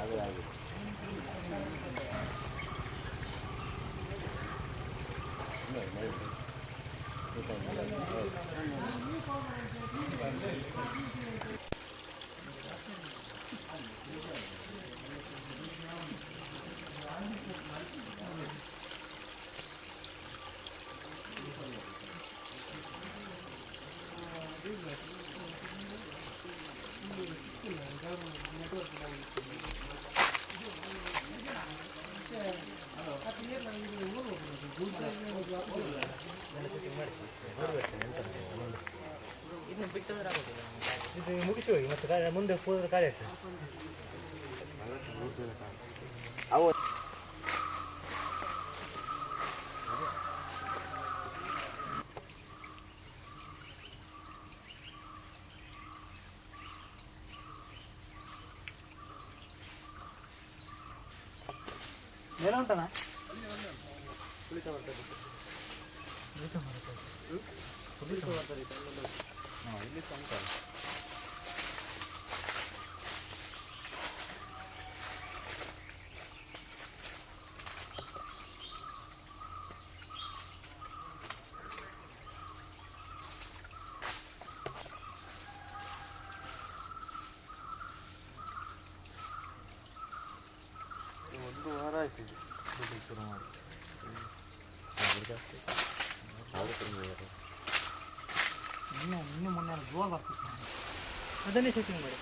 ಅದು ಆಗಿದೆ ಇದು ಮುಗಿಸಿ ಹೋಗಿ ಮತ್ತೆ ಗಾಡಿ ಮುಂದೆ ಹೋದ್ರೆ ಗಾಡಿ ಆಗ್ತದೆ ಮೇಲೆ ಇಲ್ಲಿ ಒಂದು ಇನ್ನು ಇನ್ನು ಮೊನ್ನೆ ಜೋರ್ ಬರ್ತಿತ್ತು ಅದನ್ನೇ ಸೆಟ್ಟಿಂಗ್ ಮಾಡಿ.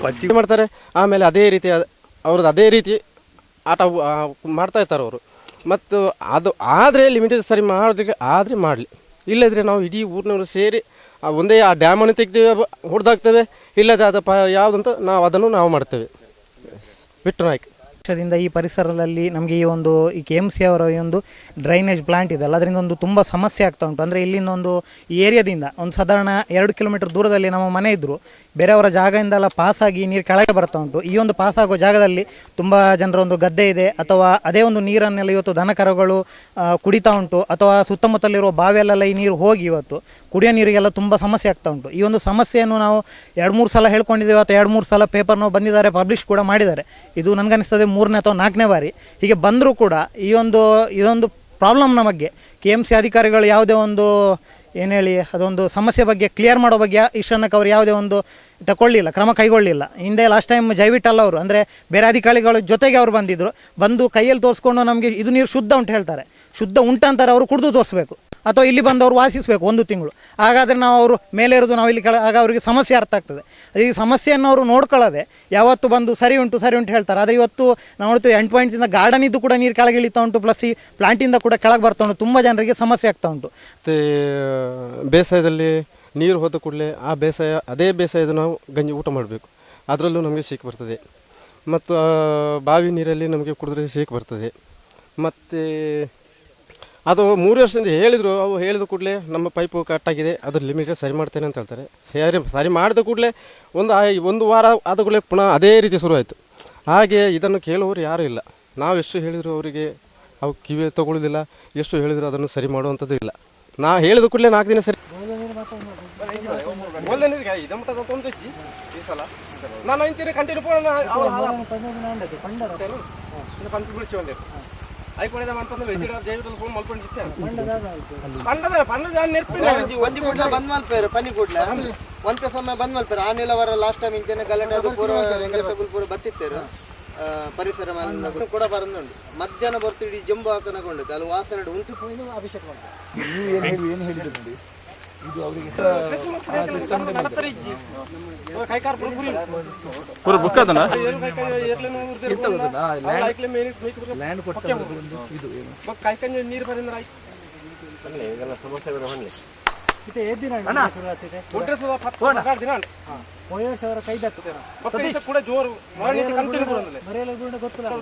ಪಚ್ಚಿ ಮಾಡ್ತಾರೆ. ಆಮೇಲೆ ಅದೇ ರೀತಿ ಅವ್ರದ್ದು ಅದೇ ರೀತಿ ಆಟ ಮಾಡ್ತಾ ಇರ್ತಾರೆ ಅವರು. ಮತ್ತು ಅದು ಆದರೆ ಲಿಮಿಟೆಡ್ ಸರಿ ಮಾಡೋದಕ್ಕೆ ಆದರೆ ಮಾಡಲಿ. ಇಲ್ಲದ್ರೆ ನಾವು ಇಡೀ ಊರಿನವರು ಸೇರಿ, ಆ, ಒಂದೇ ಆ ಡ್ಯಾಮನ್ನು ತೆಗ್ದೇವೆ, ಹೊಡೆದಾಗ್ತೇವೆ. ಇಲ್ಲದೆ ಅದು ಪ ಯಾವುದಂತ ನಾವು ಅದನ್ನು ನಾವು ಮಾಡ್ತೇವೆ. ಬಿಟ್ಟು ನಾಯ್ಕ ವರ್ಷದಿಂದ ಈ ಪರಿಸರದಲ್ಲಿ ನಮಗೆ ಈ ಒಂದು ಈ ಕೆ ಎಂ ಸಿ ಅವರ ಈ ಒಂದು ಡ್ರೈನೇಜ್ ಪ್ಲಾಂಟ್ ಇದೆ ಅಲ್ಲ, ಅದರಿಂದ ಒಂದು ತುಂಬ ಸಮಸ್ಯೆ ಆಗ್ತಾ ಉಂಟು. ಅಂದರೆ ಇಲ್ಲಿಂದ ಒಂದು ಈ ಏರಿಯಾದಿಂದ ಒಂದು ಸಾಧಾರಣ ಎರಡು ಕಿಲೋಮೀಟರ್ ದೂರದಲ್ಲಿ ನಮ್ಮ ಮನೆ ಇದ್ದರು ಬೇರೆಯವರ ಜಾಗದಿಂದೆಲ್ಲ ಪಾಸಾಗಿ ನೀರು ಕೆಳಗೆ ಬರ್ತಾ ಉಂಟು. ಈ ಒಂದು ಪಾಸಾಗೋ ಜಾಗದಲ್ಲಿ ತುಂಬ ಜನರ ಒಂದು ಗದ್ದೆ ಇದೆ, ಅಥವಾ ಅದೇ ಒಂದು ನೀರನ್ನೆಲ್ಲ ಇವತ್ತು ದನಕರುಗಳು ಕುಡಿತಾ ಉಂಟು, ಅಥವಾ ಸುತ್ತಮುತ್ತಲಿರುವ ಬಾವಿಯಲ್ಲೆಲ್ಲ ಈ ನೀರು ಹೋಗಿ ಇವತ್ತು. ಕುಡಿಯೋ ನೀರಿಗೆಲ್ಲ ತುಂಬ ಸಮಸ್ಯೆ ಆಗ್ತಾ ಉಂಟು. ಈ ಒಂದು ಸಮಸ್ಯೆಯನ್ನು ನಾವು ಎರಡು ಮೂರು ಸಲ ಹೇಳ್ಕೊಂಡಿದ್ದೇವೆ ಅಥವಾ ಎರಡು ಮೂರು ಸಲ ಪೇಪರ್ನೂ ಬಂದಿದ್ದಾರೆ, ಪಬ್ಲಿಷ್ ಕೂಡ ಮಾಡಿದ್ದಾರೆ. ಇದು ನನಗನ್ನಿಸ್ತದೆ ಮೂರನೇ ಅಥವಾ ನಾಲ್ಕನೇ ಬಾರಿ. ಹೀಗೆ ಬಂದರೂ ಕೂಡ ಈ ಒಂದು, ಇದೊಂದು ಪ್ರಾಬ್ಲಮ್ನ ಬಗ್ಗೆ ಕೆ ಎಂ ಸಿ ಅಧಿಕಾರಿಗಳು ಯಾವುದೇ ಒಂದು, ಏನು ಹೇಳಿ, ಅದೊಂದು ಸಮಸ್ಯೆ ಬಗ್ಗೆ ಕ್ಲಿಯರ್ ಮಾಡೋ ಬಗ್ಗೆ ಇಷ್ಟನ್ನಕ್ಕೆ ಅವರು ಯಾವುದೇ ಒಂದು ತಗೊಳ್ಳಿಲ್ಲ ಕ್ರಮ ಕೈಗೊಳ್ಳಿಲ್ಲ. ಹಿಂದೆ ಲಾಸ್ಟ್ ಟೈಮ್ ಜೈವಿಟಲ್ ಅವರು, ಅಂದರೆ ಬೇರೆ ಅಧಿಕಾರಿಗಳ ಜೊತೆಗೆ ಅವರು ಬಂದಿದ್ದರು ಬಂದು ಕೈಯಲ್ಲಿ ತೋರಿಸ್ಕೊಂಡು ನಮಗೆ ಇದು ನೀರು ಶುದ್ಧ ಉಂಟು ಹೇಳ್ತಾರೆ. ಶುದ್ಧ ಉಂಟಂತಾರೆ, ಅವರು ಕುಡಿದು ತೋರಿಸ್ಬೇಕು. ಅಥವಾ ಇಲ್ಲಿ ಬಂದವರು ವಾಸಿಸಬೇಕು ಒಂದು ತಿಂಗಳು. ಹಾಗಾದರೆ ನಾವು ಅವರು ಮೇಲೆ ಇರೋದು, ನಾವು ಇಲ್ಲಿ ಕೆಳ, ಆಗ ಅವರಿಗೆ ಸಮಸ್ಯೆ ಅರ್ಥ ಆಗ್ತದೆ. ಈ ಸಮಸ್ಯೆಯನ್ನು ಅವರು ನೋಡ್ಕೊಳ್ಳದೆ, ಯಾವತ್ತು ಬಂದು ಸರಿ ಉಂಟು ಸರಿ ಉಂಟು ಹೇಳ್ತಾರೆ. ಆದರೆ ಇವತ್ತು ನಾವು ನೋಡ್ತೀವಿ ಎಂಟು ಪಾಯಿಂಟಿಂದ ಗಾರ್ಡನ್ ಇದ್ದು ಕೂಡ ನೀರು ಕೆಳಗೆ ಇಳಿತಾ ಉಂಟು ಪ್ಲಸ್ ಈ ಪ್ಲಾಂಟಿಂದ ಕೂಡ ಕೆಳಗೆ ಬರ್ತಾ ಉಂಟು. ತುಂಬ ಜನರಿಗೆ ಸಮಸ್ಯೆ ಆಗ್ತಾ ಉಂಟು. ಮತ್ತು ಬೇಸಾಯದಲ್ಲಿ ನೀರು ಹೋದ ಕೂಡಲೇ ಆ ಬೇಸಾಯ, ಅದೇ ಬೇಸಾಯದ ನಾವು ಗಂಜಿ ಊಟ ಮಾಡಬೇಕು. ಅದರಲ್ಲೂ ನಮಗೆ ಸಿಕ್ ಬರ್ತದೆ. ಮತ್ತು ಬಾವಿ ನೀರಲ್ಲಿ ನಮಗೆ ಕುಡಿದ್ರೆ ಸಿಕ್ ಬರ್ತದೆ. ಮತ್ತು ಅದು ಮೂರು ವರ್ಷದಿಂದ ಹೇಳಿದರು ಅವು ಹೇಳಿದ ಕೂಡಲೇ ನಮ್ಮ ಪೈಪು ಕಟ್ಟಾಗಿದೆ ಅದ್ರ ಲಿಮಿಟ್ ಸರಿ ಮಾಡ್ತೇನೆ ಅಂತ ಹೇಳ್ತಾರೆ. ಸರಿ ಸರಿ ಮಾಡಿದ ಕೂಡಲೇ ಒಂದು ಒಂದು ವಾರ ಆದ ಕೂಡಲೇ ಪುನಃ ಅದೇ ರೀತಿ ಶುರುವಾಯಿತು ಹಾಗೆ ಇದನ್ನು ಕೇಳುವವರು ಯಾರೂ ಇಲ್ಲ. ನಾವು ಎಷ್ಟು ಹೇಳಿದರೂ ಅವರಿಗೆ ಅವು ಕಿವಿ ತಗೊಳ್ಳೋದಿಲ್ಲ ಎಷ್ಟು ಹೇಳಿದರೂ ಅದನ್ನು ಸರಿ ಮಾಡುವಂಥದ್ದು ಇಲ್ಲ. ನಾ ಹೇಳಿದ ಕೂಡಲೇ ನಾಲ್ಕು ದಿನ ಸರಿ ನಾನು ಕಂಟಿನ್ಯೂ ಮಾಡ್ಕೊಂಡು ಫೋನ್ ಪಂಡದ ಪಂಡದ ಒಂಜಿ ಒಂಜಿ ಕೂಡ್ಲ ಬಂದ್ ಮಲ್ಪೇರು ಪನಿ ಕೂಡ್ಲ. ಒಂತ ಸಮಯ ಬಂದ್ ಮಲ್ಪೇರು ಲಾಸ್ಟ್ ಟೈಮ್ ಇಂಚನೆ ಗಲಾಟೆ ಅದು ಪೂರ ಪೂರ ಬತ್ತಿತ್ತೇರು ಆ, ಪರಿಸರ ಮಾಲಿನ್ಯ ಕೂಡ ಬರಂದುಂಡು ಮಧ್ಯಾಹ್ನ ಬರ್ತೀವಿ ಇಡೀ ಜಂಬು ಹಾಕೊಂಡು ಅಲ್ಲಿ ವಾಸನೆ ಉಂಟು. ಅಭಿಷೇಕ ಮಾಡ್ತಾರೆ. ಏನು ಏನು ಹೇಳಿದ್ರು ನೋಡಿ. ಇದು ಅವರಿಗೆ ಜೋರು ಬುಕ್ ಅದನ ಎಂತ ಗೊತ್ತುಂಟಾ? ಲ್ಯಾಂಡ್ ಇದು ಏನು? ಮತ್ತೆ ಏತ್ ದಿನ ಶುರುವಾಗ್ತದೆ ವಯಸ್ಸು ಅವರ ಕೈದಾಗ್ತದೆ ಮರೆಯಲ್ಲ ಗೊತ್ತಿಲ್ಲ.